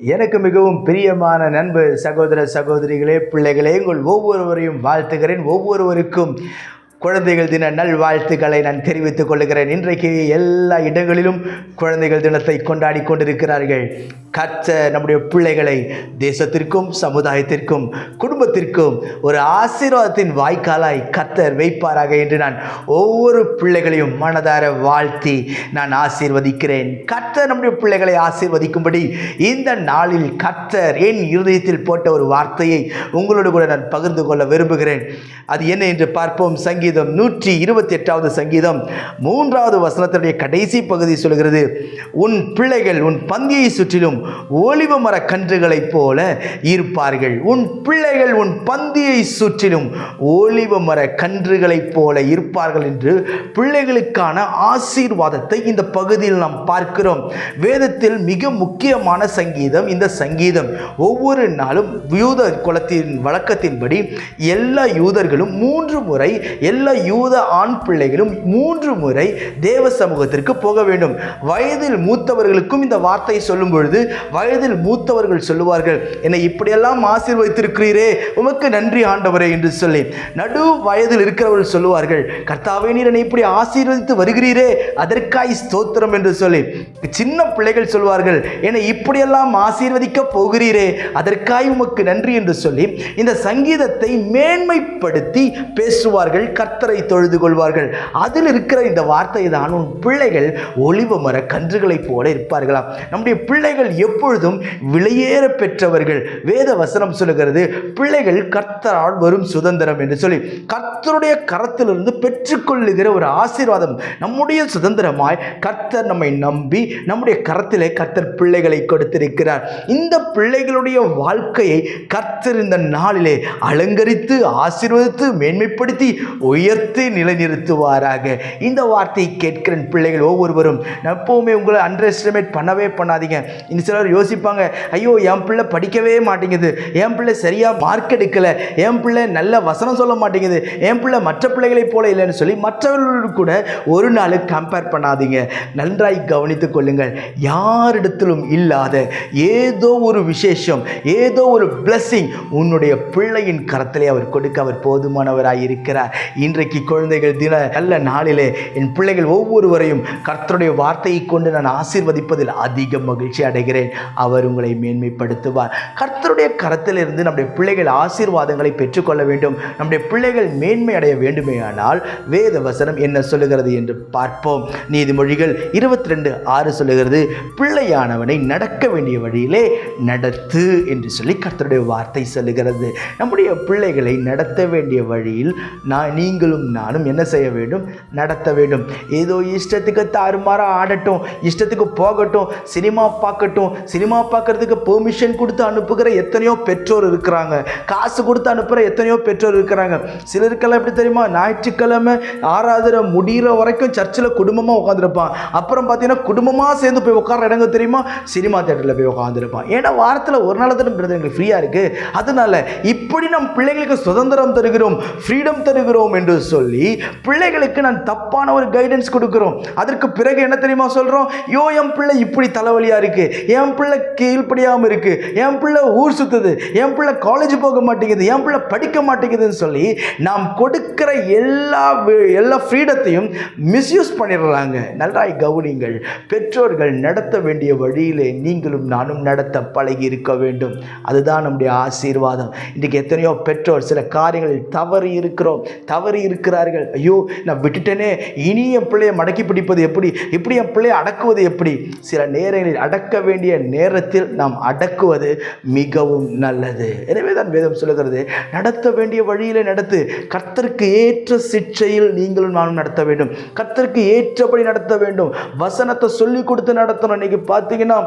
எனக்கு மிகவும் பிரியமான நண்பு சகோதர சகோதரிகளே பிள்ளைகளே உங்கள் ஒவ்வொருவரையும் வாழ்த்துகிறேன். ஒவ்வொருவருக்கும் குழந்தைகள் தின நல்வாழ்த்துக்களை நான் தெரிவித்துக் கொள்கிறேன். இன்றைக்கு எல்லா இடங்களிலும் குழந்தைகள் தினத்தை கொண்டாடி கொண்டிருக்கிறார்கள். கற்ற நம்முடைய பிள்ளைகளை தேசத்திற்கும் சமுதாயத்திற்கும் குடும்பத்திற்கும் ஒரு ஆசீர்வாதத்தின் வாய்க்காலாய் கத்தர் வைப்பாராக என்று நான் ஒவ்வொரு பிள்ளைகளையும் மனதார வாழ்த்தி நான் ஆசீர்வதிக்கிறேன். கத்தர் நம்முடைய பிள்ளைகளை ஆசீர்வதிக்கும்படி இந்த நாளில் கத்தர் என் இருதயத்தில் போட்ட ஒரு வார்த்தையை உங்களோடு கூட நான் பகிர்ந்து கொள்ள விரும்புகிறேன். அது என்ன என்று பார்ப்போம். சங்கி சங்கீதம் நூற்றி இருபத்தி எட்டாவது சங்கீதம். மூன்றாவது வசனத்தினுடைய கடைசி பகுதி சொல்கிறது உன் பிள்ளைகள் உன் பந்தியை சுற்றிலும் ஒளிவு மர கன்றுகளைப் போல இருப்பார்கள். உன் பிள்ளைகள் உன் பந்தியை சுற்றிலும் ஒளிவு மர கன்றுகளைப் போல இருப்பார்கள் என்று பிள்ளைகளுக்கான ஆசீர்வாதத்தை இந்த பகுதியில் நாம் பார்க்கிறோம். வேதத்தில் மிக முக்கியமான சங்கீதம் இந்த சங்கீதம் ஒவ்வொரு நாளும் யூத குலத்தின் வழக்கத்தின்படி எல்லா யூதர்களும் மூன்று முறை எல்லா யூத ஆண் பிள்ளைகளும் மூன்று முறை தேவ சமூகத்திற்கு போக வேண்டும். வயதில் மூத்தவர்களுக்கும் இந்த வார்த்தையை சொல்லும் பொழுது வயதில் மூத்தவர்கள் சொல்லுவார்கள் என்னை இப்படியெல்லாம் ஆசீர்வதித்திருக்கிறீரே உமக்கு நன்றி ஆண்டவரே என்று சொல்லி. நடு வயதில் இருக்கிறவர்கள் சொல்லுவார்கள் கர்த்தாவே நீர் என்னை இப்படி ஆசீர்வதித்து வருகிறீரே அதற்காய் ஸ்தோத்திரம் என்று சொல்லி. சின்ன பிள்ளைகள் சொல்வார்கள் என்னை இப்படியெல்லாம் ஆசீர்வதிக்க போகிறீரே அதற்காய் உமக்கு நன்றி என்று சொல்லி. இந்த சங்கீதத்தை மேன்மைப்படுத்தி பேசுவார்கள் கர்த்தரை தொழுது கொள்வார்கள். அதில் இருக்கிற இந்த வார்த்தை தான் உன் பிள்ளைகள் ஒளிவ மர கன்றுகளைப் போல இருப்பார்களாம். நம்முடைய பிள்ளைகள் எப்பொழுதும் விலையேற பெற்றவர்கள். வேத வசனம் சொல்லுகிறது பிள்ளைகள் கர்த்தரால் வரும் சுதந்திரம் என்று சொல்லி கர்த்தருடைய கரத்திலிருந்து பெற்றுக்கொள்ளுகிற ஒரு ஆசீர்வாதம் நம்முடைய சுதந்திரமாய் கர்த்தர் நம்மை நம்பி நம்முடைய கரத்திலே கர்த்தர் பிள்ளைகளை கொடுத்திருக்கிறார். இந்த பிள்ளைகளுடைய வாழ்க்கையை கர்த்தர் இந்த நாளிலே அலங்கரித்து ஆசீர்வதித்து மேன்மைப்படுத்தி உயர்த்தி நிலைநிறுத்துவாராக. இந்த வார்த்தையை கேட்கிற பிள்ளைகள் ஒவ்வொருவரும். எப்போவுமே எப்பவுமே உங்களை அண்டர் எஸ்டிமேட் பண்ணவே பண்ணாதீங்க. இன்னும் சிலர் யோசிப்பாங்க ஐயோ என் பிள்ளை படிக்கவே மாட்டேங்குது. என் பிள்ளை சரியாக மார்க் எடுக்கலை. என் பிள்ளை நல்ல வசனம் சொல்ல மாட்டேங்குது. என் பிள்ளை மற்ற பிள்ளைகளைப் போல இல்லைன்னு சொல்லி மற்றவர்களோடு கூட ஒரு நாள் கம்பேர் பண்ணாதீங்க. நன்றாய் கவனித்துக் கொள்ளுங்கள். யாரிடத்திலும் இல்லாத ஏதோ ஒரு விசேஷம் ஏதோ ஒரு பிளஸ்ஸிங் உன்னுடைய பிள்ளையின் கரத்திலே அவர் கொடுக்க அவர் போதுமானவராக இருக்கிறார் இன்றைக்கு குழந்தைகள் தின நல்ல நாளிலே என் பிள்ளைகள் ஒவ்வொருவரையும் கர்த்தருடைய வார்த்தையை கொண்டு நான் ஆசீர்வதிப்பதில் அதிக மகிழ்ச்சி அடைகிறேன். அவர் உங்களை மேன்மைப்படுத்துவார். கர்த்தருடைய கரத்திலிருந்து நம்முடைய பிள்ளைகள் ஆசீர்வாதங்களை பெற்றுக்கொள்ள வேண்டும். நம்முடைய பிள்ளைகள் மேன்மை அடைய வேண்டுமேயானால் வேத வசனம் என்ன சொல்லுகிறது என்று பார்ப்போம். நீதிமொழிகள் இருபத்தி ரெண்டு ஆறு சொல்லுகிறது பிள்ளையானவனை நடக்க வேண்டிய வழியிலே நடத்து என்று சொல்லி கர்த்தருடைய வார்த்தை சொல்லுகிறது. நம்முடைய பிள்ளைகளை நடத்த வேண்டிய வழியில் நான் நீங்கள் நீங்களும் நானும் என்ன செய்ய வேண்டும்? நடத்த வேண்டும். ஏதோ இஷ்டத்துக்கு தாறுமாறாக ஆடட்டும் இஷ்டத்துக்கு போகட்டும் சினிமா பார்க்கட்டும் சினிமா பார்க்கறதுக்கு பெர்மிஷன் கொடுத்து அனுப்புகிற எத்தனையோ பெற்றோர் இருக்கிறாங்க. காசு கொடுத்து அனுப்புகிற எத்தனையோ பெற்றோர் இருக்கிறாங்க. சிலருக்கெல்லாம் எப்படி தெரியுமா? ஞாயிற்றுக்கிழமை ஆராதனை முடிகிற வரைக்கும் சர்ச்சில் குடும்பமாக உட்காந்துருப்பான் அப்புறம் பார்த்தீங்கன்னா குடும்பமாக சேர்ந்து போய் உட்கார இடங்க தெரியுமா? சினிமா தேட்டரில் போய் உட்காந்துருப்பான் ஏன்னா வாரத்தில் ஒரு நாள் தானே எங்களுக்கு ஃப்ரீயாக இருக்குது அதனால இப்படி நம் பிள்ளைகளுக்கு சுதந்திரம் தருகிறோம் ஃப்ரீடம் தருகிறோம் என்று சொல்லி பிள்ளைகளுக்கு நான் தப்பான ஒரு கைடன்ஸ் கொடுக்குறோம். அதற்கு பிறகு என்ன தெரியுமா சொல்கிறோம் யோ என் பிள்ளை இப்படி தலைவலியாக இருக்குது என் பிள்ளை கீழ்ப்படியாமல் இருக்குது என் பிள்ளை ஊர் சுற்றுது என் பிள்ளை காலேஜ் போக மாட்டேங்குது. என் பிள்ளை படிக்க மாட்டேங்குதுன்னு சொல்லி நாம் கொடுக்கிற எல்லா எல்லா ஃப்ரீடத்தையும் மிஸ்யூஸ் பண்ணிடுறாங்க. நன்றாய் கவனிங்கள் பெற்றோர்கள் நடத்த வேண்டிய வழியிலே நீங்களும் நானும் நடத்த பழகி இருக்க வேண்டும். அதுதான் நம்முடைய ஆசீர்வாதம். இன்றைக்கு எத்தனையோ பெற்றோர் சில காரியங்களில் தவறி இருக்கிறோம். தவறி இருக்கிறார்கள். ஐயோ நான் விட்டுட்டேனே. இனி என் பிள்ளையை மடக்கி பிடிப்பது எப்படி? எப்படி என் பிள்ளையை அடக்குவது எப்படி? சில நேரங்களில் அடக்க வேண்டிய நேரத்தில் நாம் அடக்குவது மிகவும் நல்லது. எனவே தான் வேதம் சொல்லுகிறது நடத்த வேண்டிய வழியிலே நடத்து. கர்த்தருக்கு ஏற்ற சிக்ஷையில் நீங்களும் நானும் நடத்த வேண்டும். கர்த்தருக்கு ஏற்றபடி நடத்த வேண்டும். வசனத்தை சொல்லி கொடுத்து நடத்தணும். இன்றைக்கி பார்த்தீங்கன்னா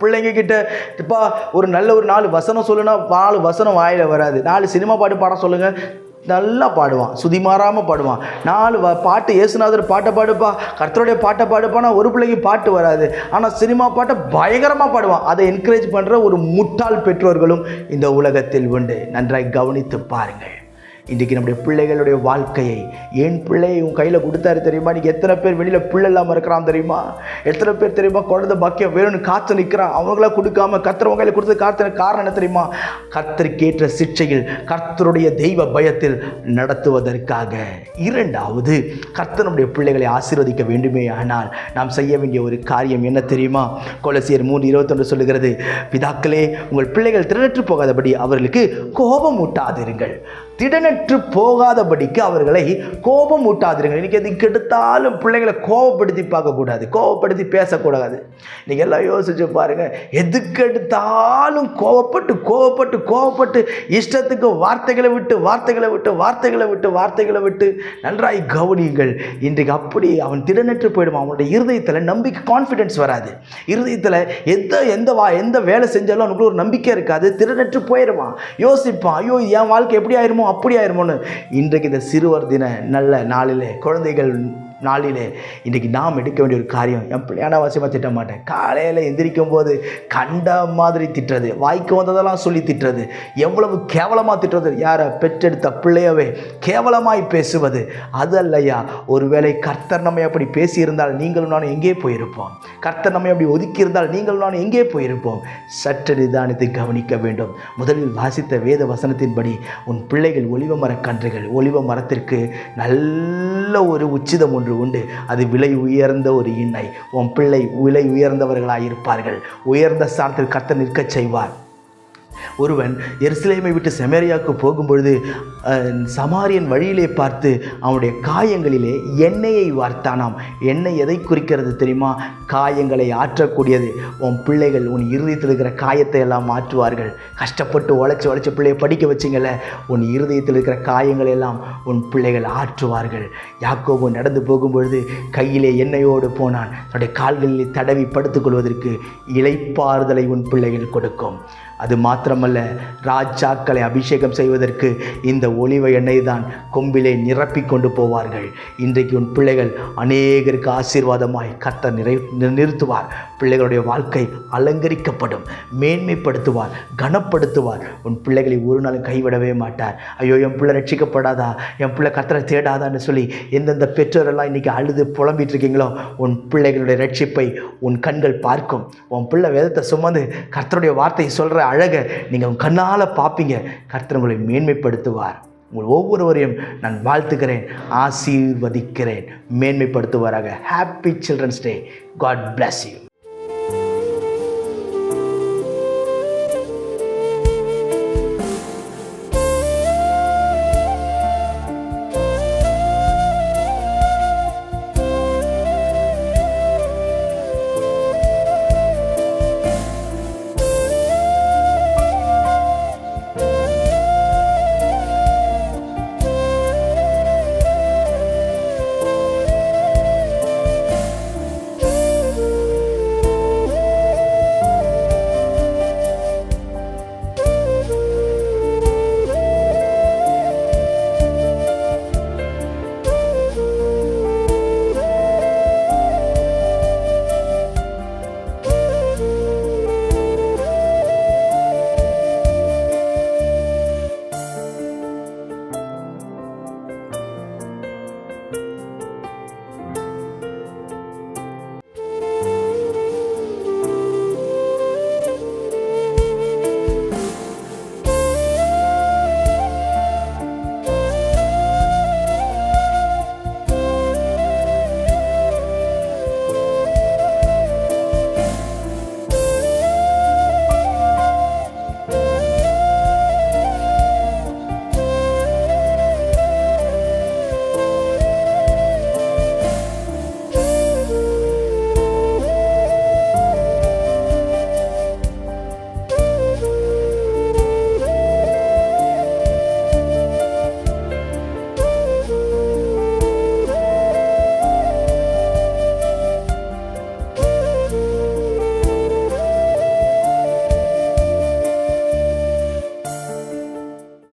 பிள்ளைங்க கிட்ட இப்போ ஒரு நல்ல ஒரு நாலு வசனம் சொல்லுன்னா நாலு வசனம் வாயில் வராது. நாலு சினிமா பாட்டு பாட சொல்லுங்கள் நல்லா பாடுவான். சுதி மாறாமல் பாடுவான். நாலு வ பாட்டு ஏசுநாதர் பாட்டை பாடுப்பா. கர்த்தருடைய பாட்டை பாடுப்பானா ஒரு பிள்ளைக்கு பாட்டு வராது. ஆனால் சினிமா பாட்டை பயங்கரமாக பாடுவான். அதை என்கரேஜ் பண்ணுற ஒரு முட்டாள் பெற்றோர்களும் இந்த உலகத்தில் உண்டு. நன்றாய் கவனித்து பாருங்கள். இன்றைக்கி நம்முடைய பிள்ளைகளுடைய வாழ்க்கையை என் பிள்ளையை உன் கையில் கொடுத்தாரு தெரியுமா? இன்றைக்கி எத்தனை பேர் வெளியில் பிள்ளை இல்லாமல் இருக்கிறான் தெரியுமா? எத்தனை பேர் தெரியுமா? குழந்தை பாக்கியம் வேணும்னு காத்து நிற்கிறான் அவங்களா கொடுக்காம கத்திரவங்க கையில் கொடுத்தது காத்து காரணம் என்ன தெரியுமா? கத்தருக்கேற்ற சிக்ஷையில் கர்த்தருடைய தெய்வ பயத்தில் நடத்துவதற்காக. இரண்டாவது கர்த்தனுடைய பிள்ளைகளை ஆசீர்வதிக்க வேண்டுமே ஆனால் நாம் செய்ய வேண்டிய ஒரு காரியம் என்ன தெரியுமா? கொலசியர் மூணு இருபத்தொன்று சொல்லுகிறது பிதாக்களே உங்கள் பிள்ளைகள் திரட்டு போகாதபடி அவர்களுக்கு கோபம் ஊட்டாதிருங்கள் திடனற்று போகாதபடிக்கு அவர்களை கோபம் ஊட்டாதிருங்க இன்றைக்கி எதுக்கு எடுத்தாலும் பிள்ளைங்களை கோபப்படுத்தி பார்க்கக்கூடாது. கோபப்படுத்தி பேசக்கூடாது. நீங்கள் எல்லாம் யோசிச்சு பாருங்கள் எதுக்கு எடுத்தாலும் கோவப்பட்டு கோவப்பட்டு கோவப்பட்டு இஷ்டத்துக்கு வார்த்தைகளை விட்டு வார்த்தைகளை விட்டு வார்த்தைகளை விட்டு வார்த்தைகளை விட்டு நன்றாய் கவனியுங்கள். இன்றைக்கு அப்படி அவன் திடனற்று போயிடுவான் அவனுடைய இருதயத்தில் நம்பிக்கை கான்ஃபிடென்ஸ் வராது. இருதயத்தில் எந்த எந்த வா எந்த வேலை செஞ்சாலும் அவனுக்குள்ள ஒரு நம்பிக்கை இருக்காது. திடனற்று போயிடுவான் யோசிப்பான். ஐயோ என் வாழ்க்கை எப்படி ஆயிருமோ அப்படி ஆயிருமோன்னு இன்றைக்கு இந்த சிறுவர் தின நல்ல நாளிலே குழந்தைகள் நாளிலே இன்றைக்கி நாம் எடுக்க வேண்டிய ஒரு காரியம் என் பிள்ளையான அவசியமாக திட்ட மாட்டேன். காலையில் எந்திரிக்கும் போது கண்ட மாதிரி திட்டுறது வாய்க்கு வந்ததெல்லாம் சொல்லி திட்டுறது எவ்வளவு கேவலமாக திட்டுறது? யாரை பெற்றெடுத்த பிள்ளையவே கேவலமாய் பேசுவது? அது அல்லையா? ஒருவேளை கர்த்தர் நம்மை அப்படி பேசியிருந்தால் நீங்களும் நானும் எங்கே போயிருப்போம்? கர்த்தர் நம்மை அப்படி ஒதுக்கி இருந்தால் நீங்களும் நானும் எங்கே போயிருப்போம்? சற்று நிதானத்தை கவனிக்க வேண்டும். முதலில் வாசித்த வேத வசனத்தின்படி உன் பிள்ளைகள் ஒளிவ மரக்கன்றுகள் ஒளிவ மரத்திற்கு நல்ல ஒரு உச்சிதம் ஒன்று உண்டு. அது விலை உயர்ந்த ஒரு எண்ணெய் உன் பிள்ளை விலை உயர்ந்தவர்களாக இருப்பார்கள் உயர்ந்த ஸ்தானத்தில் கத்த நிற்கச் செய்வார். ஒருவன் எருசலேமை விட்டு செமேரியாவுக்கு போகும்பொழுது சமாரியன் வழியிலே பார்த்து அவனுடைய காயங்களிலே எண்ணெயை வார்த்தானாம். எண்ணெய் எதை குறிக்கிறது தெரியுமா? காயங்களை ஆற்றக்கூடியது. உன் பிள்ளைகள் உன் இருதயத்தில் இருக்கிற காயத்தை எல்லாம் மாற்றுவார்கள் கஷ்டப்பட்டு உழைச்சி உழைச்சி பிள்ளையை படிக்க வச்சிங்கள உன் இருதயத்தில் இருக்கிற காயங்களை எல்லாம் உன் பிள்ளைகள் ஆற்றுவார்கள். யாக்கோபு நடந்து போகும்பொழுது கையிலே எண்ணெயோடு போனான். தன்னுடைய கால்களில் தடவி படுத்துக்கொள்வதற்கு இலைப்பாறுதலை உன் பிள்ளைகள் கொடுக்கும். அது மாத்திரமல்ல ராஜாக்களை அபிஷேகம் செய்வதற்கு இந்த ஒளிவ எண்ணெய் தான் கொம்பிலே நிரப்பி கொண்டு போவார்கள். இன்றைக்கு உன் பிள்ளைகள் அநேகருக்கு ஆசீர்வாதமாய் கத்த நிறை நிறுத்துவார். பிள்ளைகளுடைய வாழ்க்கை அலங்கரிக்கப்படும் மேன்மைப்படுத்துவார் கனப்படுத்துவார். உன் பிள்ளைகளை ஒரு நாளும் கைவிடவே மாட்டார். ஐயோ என் பிள்ளை ரட்சிக்கப்படாதா? என் பிள்ளை கத்தரை தேடாதான்னு சொல்லி எந்தெந்த பெற்றோரெல்லாம் இன்றைக்கி அழுது புலம்பிட்டு இருக்கீங்களோ உன் பிள்ளைகளுடைய ரட்சிப்பை உன் கண்கள் பார்க்கும். உன் பிள்ளை வேதத்தை சுமந்து கர்த்தருடைய வார்த்தையை சொல்கிற அழகை நீங்கள் உங்கள் கண்ணால் பார்ப்பீங்க கர்த்தர் உங்களை மேன்மைப்படுத்துவார். உங்கள் ஒவ்வொருவரையும் நான் வாழ்த்துக்கிறேன் ஆசீர்வதிக்கிறேன். மேன்மைப்படுத்துவாராக. Happy children's day God bless you